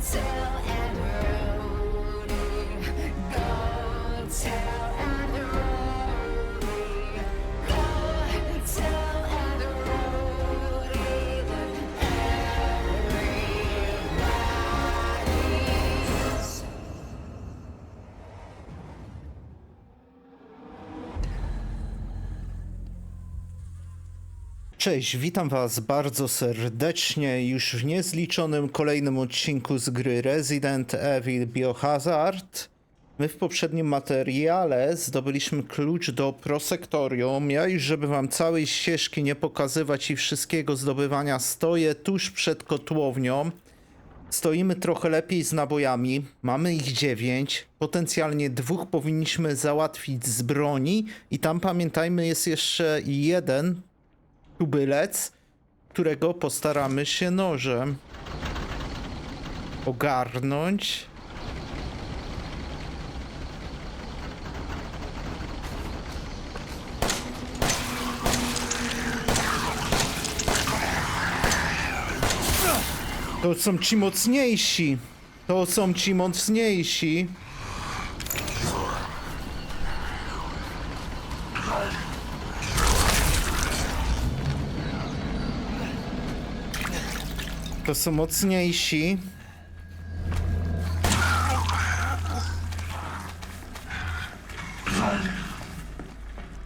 tell Cześć, witam Was bardzo serdecznie już w niezliczonym kolejnym odcinku z gry Resident Evil Biohazard. My w poprzednim materiale zdobyliśmy klucz do prosektorium. Ja już, żeby Wam całej ścieżki nie pokazywać i wszystkiego zdobywania, stoję tuż przed kotłownią. Stoimy trochę lepiej z nabojami. Mamy ich dziewięć. Potencjalnie dwóch powinniśmy załatwić z broni. I tam pamiętajmy, jest jeszcze jeden tubylec, którego postaramy się nożem ogarnąć. To są ci mocniejsi. To są ci mocniejsi. To są mocniejsi.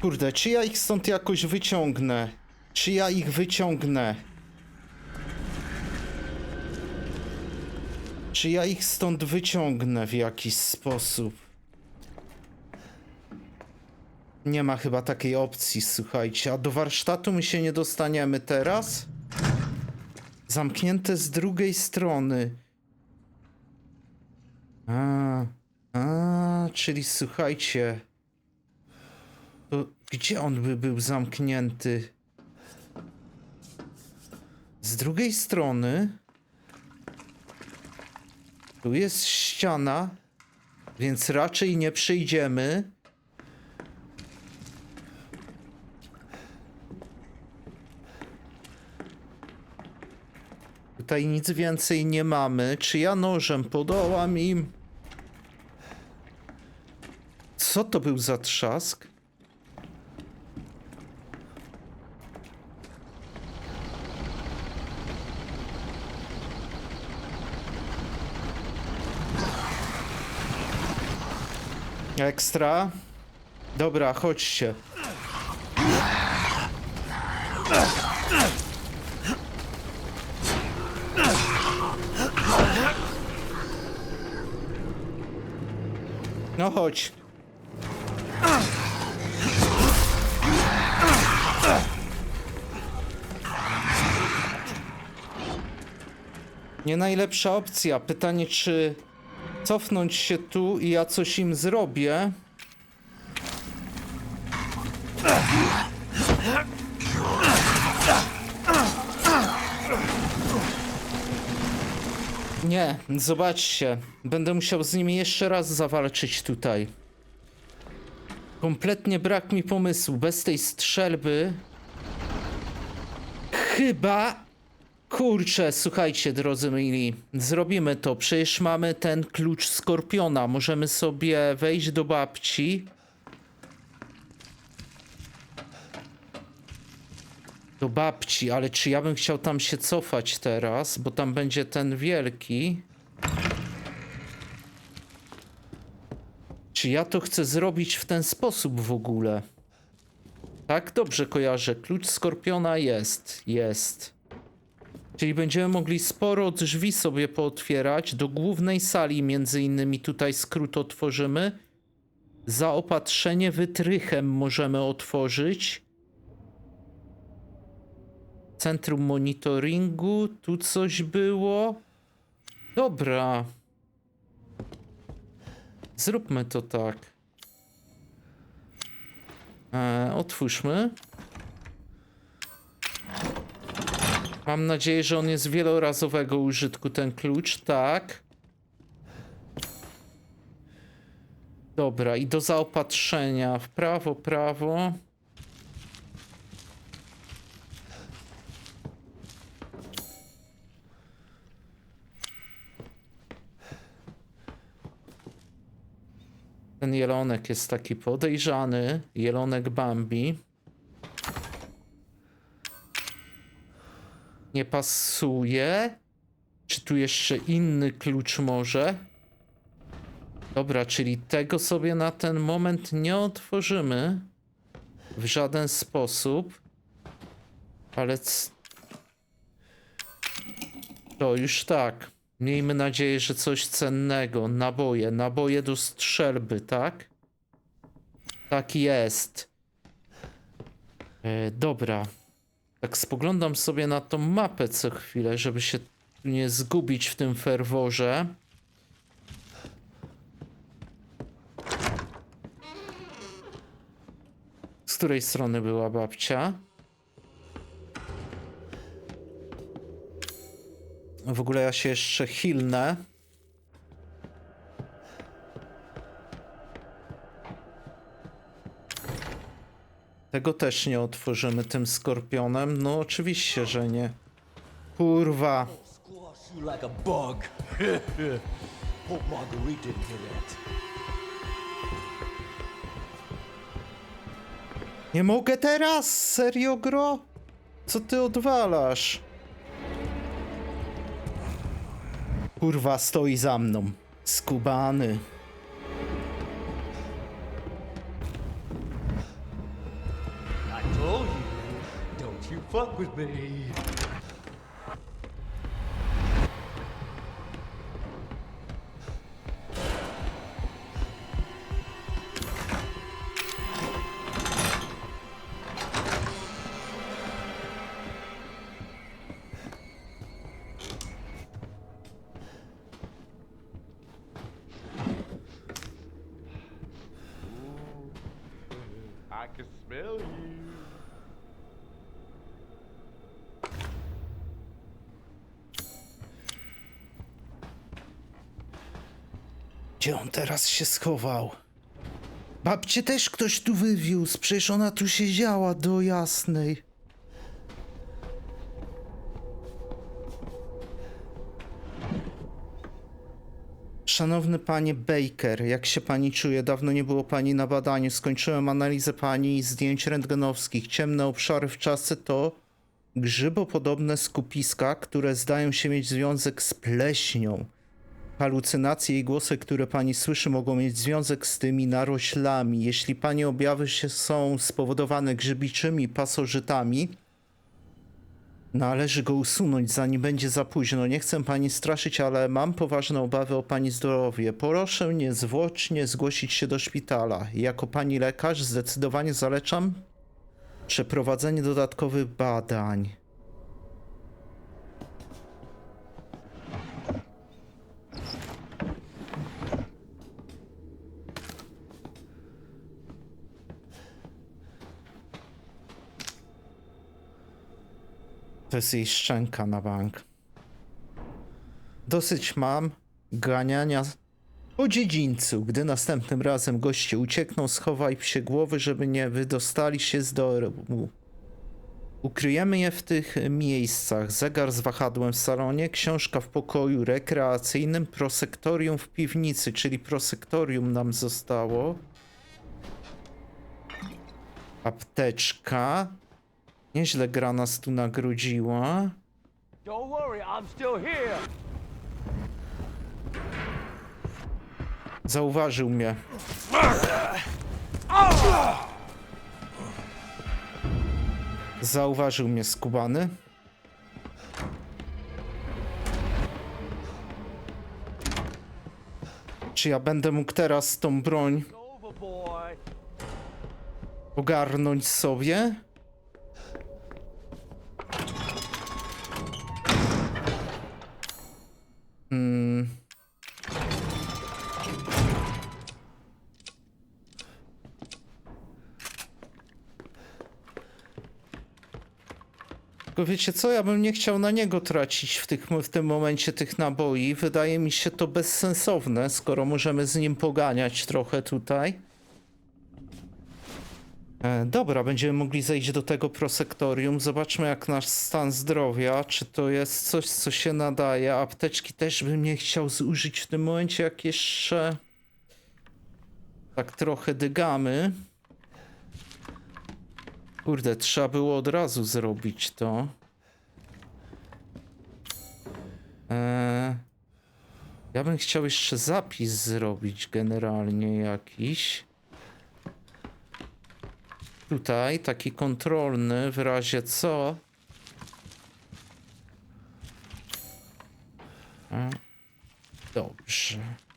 Kurde, czy ja ich stąd jakoś wyciągnę? Czy ja ich wyciągnę? Czy ja ich stąd wyciągnę w jakiś sposób? Nie ma chyba takiej opcji, słuchajcie. A do warsztatu my się nie dostaniemy teraz? Zamknięte z drugiej strony. A, a, czyli słuchajcie. To gdzie on by był zamknięty? Z drugiej strony. Tu jest ściana, więc raczej nie przyjdziemy. Tutaj nic więcej nie mamy. Czy ja nożem podołam im? Co to był za trzask? Ekstra. Dobra, chodźcie. Chodź. Nie najlepsza opcja. Pytanie, czy cofnąć się tu i ja coś im zrobię. Nie, zobaczcie. Będę musiał z nimi jeszcze raz zawalczyć tutaj. Kompletnie brak mi pomysłu. Bez tej strzelby. Chyba. Kurczę, słuchajcie, drodzy mili. Zrobimy to. Przecież mamy ten klucz skorpiona. Możemy sobie wejść do babci. Do babci, ale czy ja bym chciał tam się cofać teraz, bo tam będzie ten wielki. Czy ja to chcę zrobić w ten sposób w ogóle? Tak, dobrze kojarzę. Klucz skorpiona jest, jest. Czyli będziemy mogli sporo drzwi sobie pootwierać. Do głównej sali między innymi tutaj skrót otworzymy. Zaopatrzenie wytrychem możemy otworzyć. Centrum monitoringu. Tu coś było. Dobra. Zróbmy to tak. E, otwórzmy. Mam nadzieję, że on jest wielorazowego użytku, ten klucz, tak. Dobra, i do zaopatrzenia. W prawo, prawo. Ten jelonek jest taki podejrzany. Jelonek Bambi. Nie pasuje. Czy tu jeszcze inny klucz może? Dobra, czyli tego sobie na ten moment nie otworzymy w żaden sposób. Ale to już tak. Miejmy nadzieję, że coś cennego. Naboje, naboje do strzelby, tak? Tak jest. E, dobra. Tak spoglądam sobie na tą mapę co chwilę, żeby się nie zgubić w tym ferworze. Z której strony była babcia? W ogóle ja się jeszcze hilnę. Tego też nie otworzymy tym skorpionem. No oczywiście, że nie. Kurwa. Nie mogę teraz! Serio, gro? Co ty odwalasz? Kurwa, stoi za mną. Skubany. I told you, don't you fuck with me. Can smell you. Gdzie on teraz się schował? Babcie też ktoś tu wywiózł, przecież ona tu siedziała do jasnej. Szanowny panie Baker, jak się pani czuje? Dawno nie było pani na badaniu. Skończyłem analizę pani zdjęć rentgenowskich. Ciemne obszary w czasy to grzybopodobne skupiska, które zdają się mieć związek z pleśnią. Halucynacje i głosy, które pani słyszy, mogą mieć związek z tymi naroślami. Jeśli pani objawy się są spowodowane grzybiczymi pasożytami, należy go usunąć, zanim będzie za późno. Nie chcę pani straszyć, ale mam poważne obawy o pani zdrowie. Proszę niezwłocznie zgłosić się do szpitala. Jako pani lekarz zdecydowanie zalecam przeprowadzenie dodatkowych badań. To jest jej szczęka na bank. Dosyć mam ganiania po dziedzińcu. Gdy następnym razem goście uciekną, schowaj się głowy, żeby nie wydostali się z domu. Ukryjemy je w tych miejscach. Zegar z wahadłem w salonie, książka w pokoju rekreacyjnym, prosektorium w piwnicy, czyli prosektorium nam zostało. Apteczka. Nieźle gra nas tu nagrodziła. Don't worry, I'm still here. Zauważył mnie. Zauważył mnie skubany. Czy ja będę mógł teraz tą broń ogarnąć sobie? Tylko wiecie co, ja bym nie chciał na niego tracić w, tych, w tym momencie tych naboi. Wydaje mi się to bezsensowne, skoro możemy z nim poganiać trochę tutaj. E, dobra, będziemy mogli zejść do tego prosektorium. Zobaczmy jak nasz stan zdrowia. Czy to jest coś, co się nadaje. Apteczki też bym nie chciał zużyć w tym momencie, jak jeszcze... Tak trochę dygamy. Kurde, trzeba było od razu zrobić to. Eee, ja bym chciał jeszcze zapis zrobić generalnie jakiś. Tutaj taki kontrolny w razie co. E, Dobrze.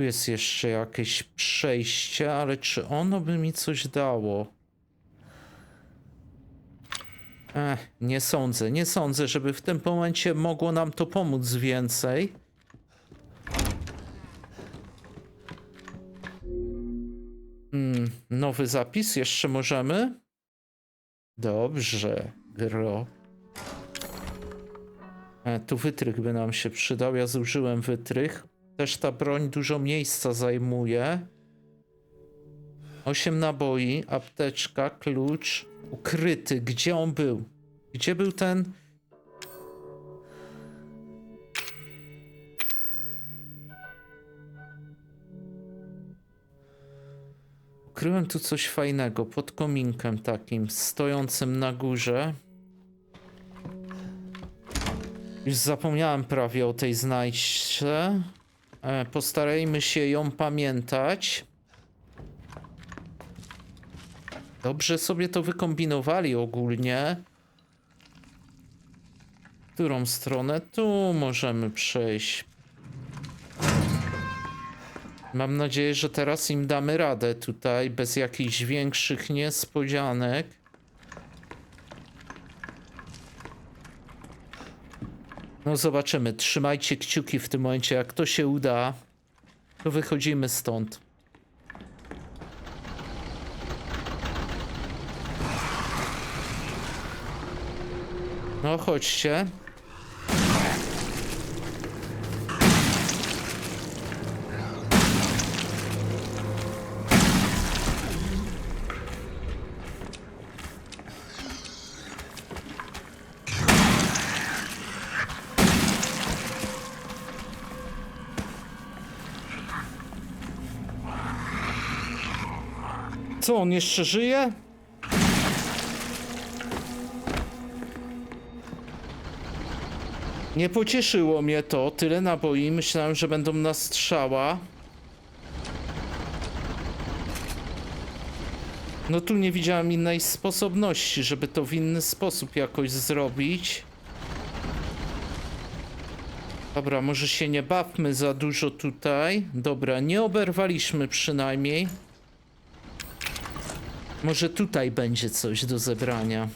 Jest jeszcze jakieś przejście, ale czy ono by mi coś dało? Ech, nie sądzę, nie sądzę, żeby w tym momencie mogło nam to pomóc więcej. Hmm, nowy zapis jeszcze możemy? Dobrze, gro. E, tu wytrych by nam się przydał. Ja zużyłem wytrych. Też ta broń dużo miejsca zajmuje. 8 naboi, apteczka, klucz, ukryty. Gdzie on był? Gdzie był ten? Ukryłem tu coś fajnego pod kominkiem takim stojącym na górze. Już zapomniałem prawie o tej znajdźce. E, postarajmy się ją pamiętać. Dobrze sobie to wykombinowali ogólnie. Którą stronę? Tu możemy przejść. Mam nadzieję, że teraz im damy radę tutaj bez jakichś większych niespodzianek. No zobaczymy. Trzymajcie kciuki w tym momencie. Jak to się uda, to wychodzimy stąd. No chodźcie. Co, on jeszcze żyje? Nie pocieszyło mnie to. Tyle naboi. Myślałem, że będą na strzała. No tu nie widziałem innej sposobności, żeby to w inny sposób jakoś zrobić. Dobra, może się nie bawmy za dużo tutaj. Dobra, nie oberwaliśmy przynajmniej. Może tutaj będzie coś do zebrania.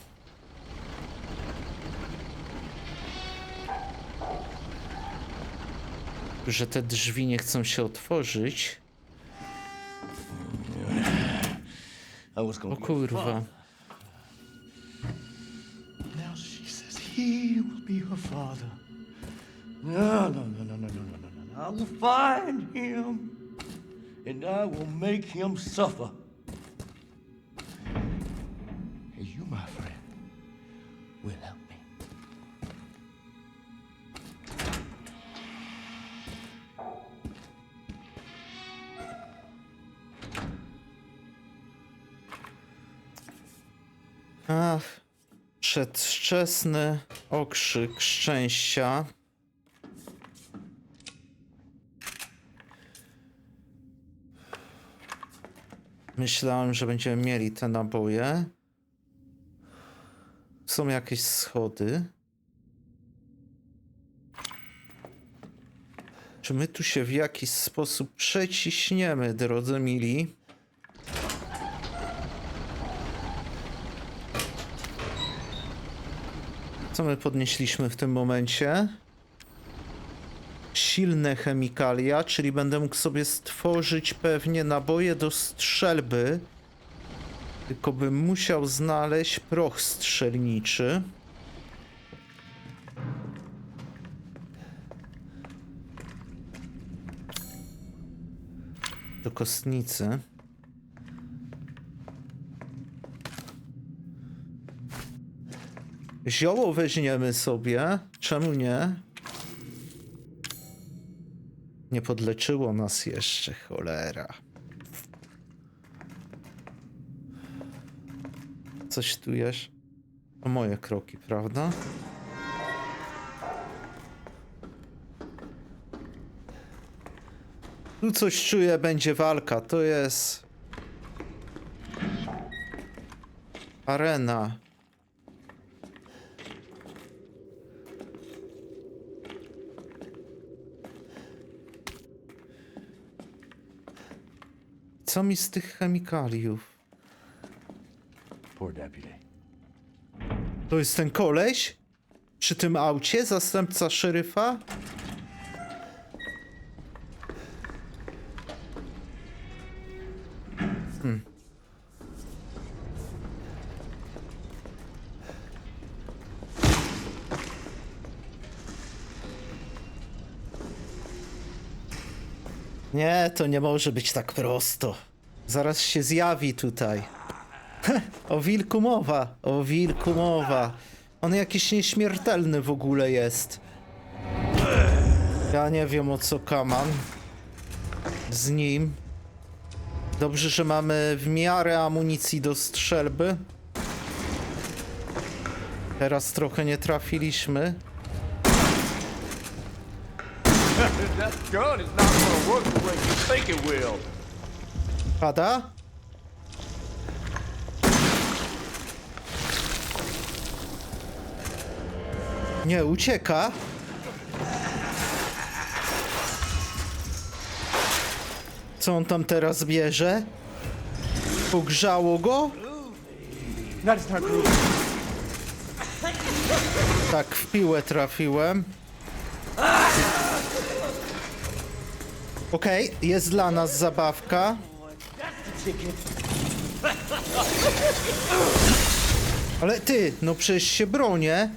Że te drzwi nie chcą się otworzyć. O kurwa. He will be her father. No, no, no, no, no, no, no, no. no. I will find him and I will make him suffer. Przedwczesny okrzyk szczęścia. Myślałem, że będziemy mieli te naboje. Są jakieś schody. Czy my tu się w jakiś sposób przeciśniemy, drodzy mili? Co my podnieśliśmy w tym momencie? Silne chemikalia, czyli będę mógł sobie stworzyć pewnie naboje do strzelby. Tylko bym musiał znaleźć proch strzelniczy. Do kostnicy. Zioło weźmiemy sobie. Czemu nie? Nie podleczyło nas jeszcze, cholera. Coś tu jest? To moje kroki, prawda? Tu coś czuję, będzie walka. To jest. Arena. Co mi z tych chemikaliów? Poor deputy. To jest ten koleś? Przy tym aucie? Zastępca szeryfa? To nie może być tak prosto. Zaraz się zjawi tutaj. O wilku mowa, o wilku mowa. On jakiś nieśmiertelny w ogóle jest. Ja nie wiem o co kaman. Z nim. Dobrze, że mamy w miarę amunicji do strzelby. Teraz trochę nie trafiliśmy. That gun is not gonna work the way you think it will. Pada? Nie, ucieka. Co on tam teraz bierze? Pogrzało go? Not. Tak, w piłę trafiłem. Okej, jest dla nas zabawka. Ale ty, no przecież się bronię.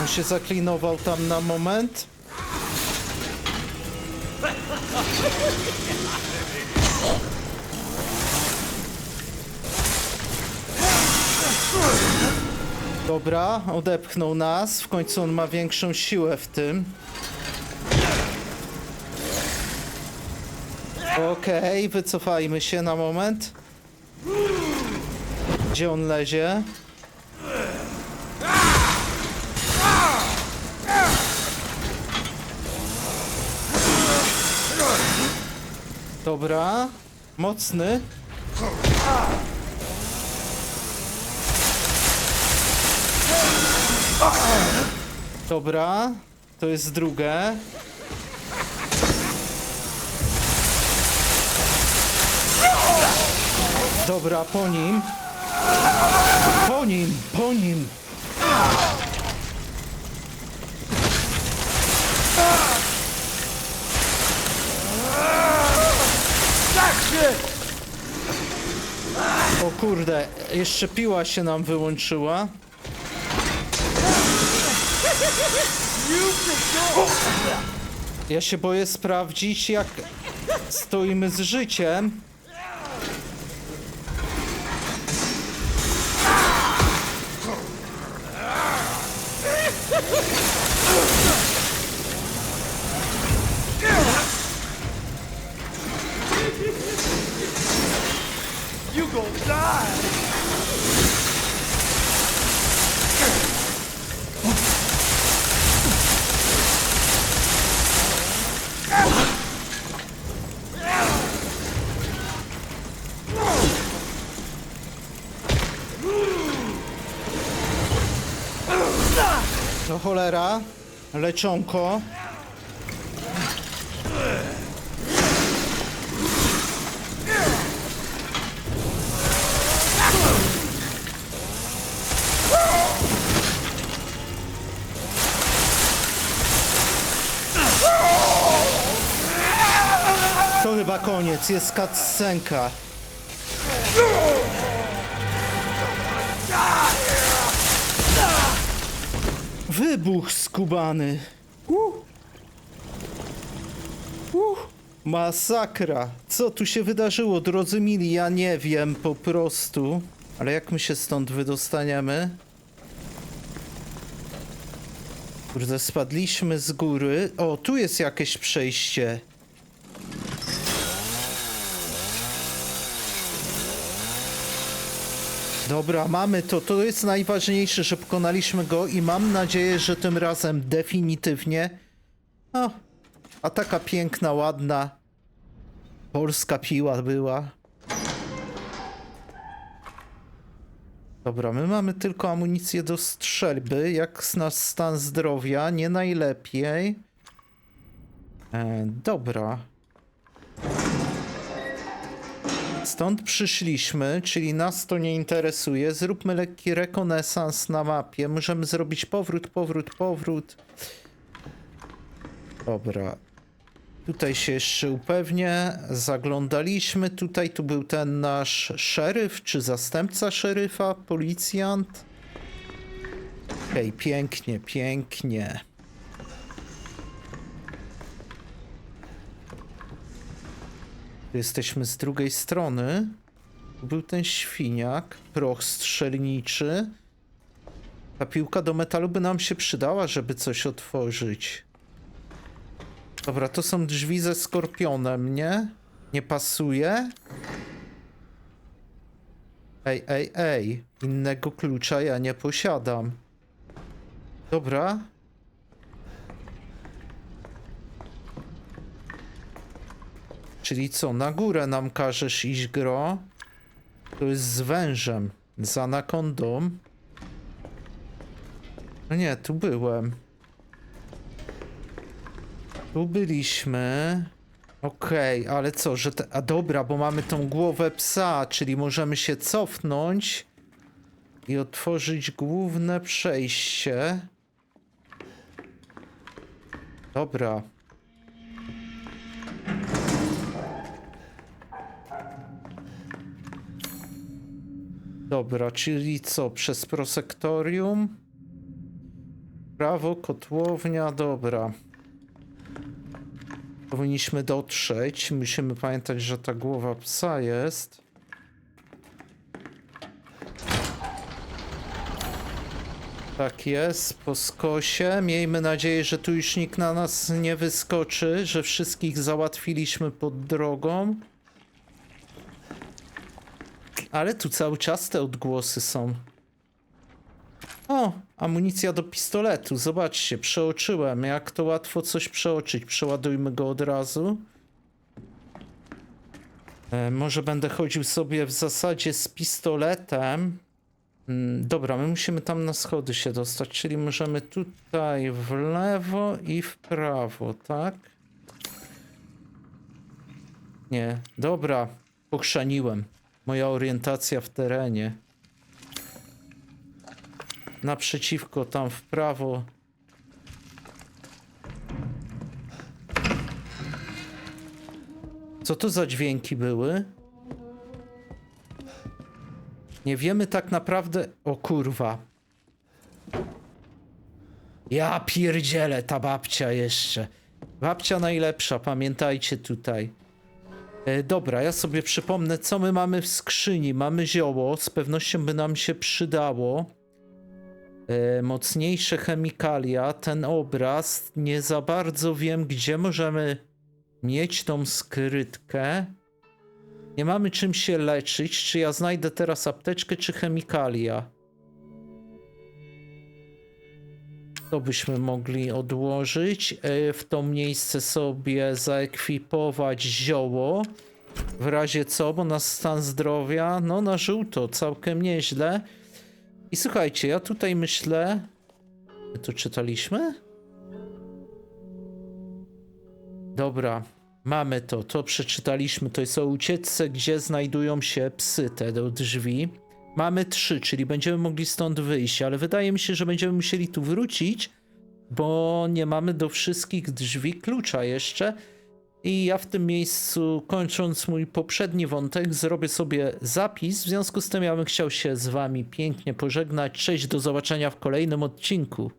On się zaklinował tam na moment. Dobra, odepchnął nas. W końcu on ma większą siłę w tym. Okej, wycofajmy się na moment. Gdzie on lezie? Dobra, mocny. Dobra, to jest drugie. Dobra, po nim. Po nim, po nim. O kurde, jeszcze piła się nam wyłączyła. Ja się boję sprawdzić, jak stoimy z życiem. Cholera, leczonko. To chyba koniec, jest cutscenka. Wybuch skubany. Uh. Uh. Masakra. Co tu się wydarzyło, drodzy mili? Ja nie wiem po prostu. Ale jak my się stąd wydostaniemy? Kurde, spadliśmy z góry. O, tu jest jakieś przejście. Dobra, mamy to. To jest najważniejsze, że pokonaliśmy go i mam nadzieję, że tym razem definitywnie. A taka piękna, ładna polska piła była. Dobra, my mamy tylko amunicję do strzelby. Jak z nas stan zdrowia? Nie najlepiej. E, dobra. Stąd przyszliśmy, czyli nas to nie interesuje. Zróbmy lekki rekonesans na mapie. Możemy zrobić powrót, powrót, powrót. Dobra. Tutaj się jeszcze upewnię. Zaglądaliśmy. Tutaj tu był ten nasz szeryf, czy zastępca szeryfa, policjant. Okej, pięknie, pięknie. Jesteśmy z drugiej strony. Był ten świniak, proch strzelniczy. Ta piłka do metalu by nam się przydała, żeby coś otworzyć. Dobra, to są drzwi ze skorpionem, nie? Nie pasuje? Ej, ej, ej. Innego klucza ja nie posiadam. Dobra. Czyli co, na górę nam każesz iść, gro? To jest z wężem. Z anakondą. No nie, tu byłem. Tu byliśmy. Okej, ale co, że te... A dobra, bo mamy tą głowę psa, czyli możemy się cofnąć i otworzyć główne przejście. Dobra. Dobra, czyli co, przez prosektorium? Prawo, kotłownia, dobra. Powinniśmy dotrzeć. Musimy pamiętać, że ta głowa psa jest. Tak jest, po skosie. Miejmy nadzieję, że tu już nikt na nas nie wyskoczy, że wszystkich załatwiliśmy pod drogą. Ale tu cały czas te odgłosy są. O, amunicja do pistoletu. Zobaczcie, przeoczyłem. Jak to łatwo coś przeoczyć. Przeładujmy go od razu. E, może będę chodził sobie w zasadzie z pistoletem. Mm, dobra, my musimy tam na schody się dostać, czyli możemy tutaj w lewo i w prawo, tak? Nie, dobra, pochrzaniłem. Moja orientacja w terenie. Naprzeciwko, tam w prawo. Co to za dźwięki były? Nie wiemy tak naprawdę. O kurwa. Ja pierdzielę, ta babcia jeszcze. Babcia najlepsza, pamiętajcie tutaj. E, dobra, ja sobie przypomnę, co my mamy w skrzyni. Mamy zioło, z pewnością by nam się przydało. E, mocniejsze chemikalia, ten obraz. Nie za bardzo wiem, gdzie możemy mieć tą skrytkę. Nie mamy czym się leczyć. Czy ja znajdę teraz apteczkę, czy chemikalia? To byśmy mogli odłożyć. E, W to miejsce sobie zaekwipować zioło. W razie co, bo na stan zdrowia, no na żółto, całkiem nieźle. I słuchajcie, ja tutaj myślę. My to czytaliśmy? Dobra, mamy to, to przeczytaliśmy. To jest o ucieczce, gdzie znajdują się psy te do drzwi. Mamy trzy, czyli będziemy mogli stąd wyjść, ale wydaje mi się, że będziemy musieli tu wrócić, bo nie mamy do wszystkich drzwi klucza jeszcze. I ja w tym miejscu, kończąc mój poprzedni wątek, zrobię sobie zapis. W związku z tym ja bym chciał się z wami pięknie pożegnać. Cześć, do zobaczenia w kolejnym odcinku.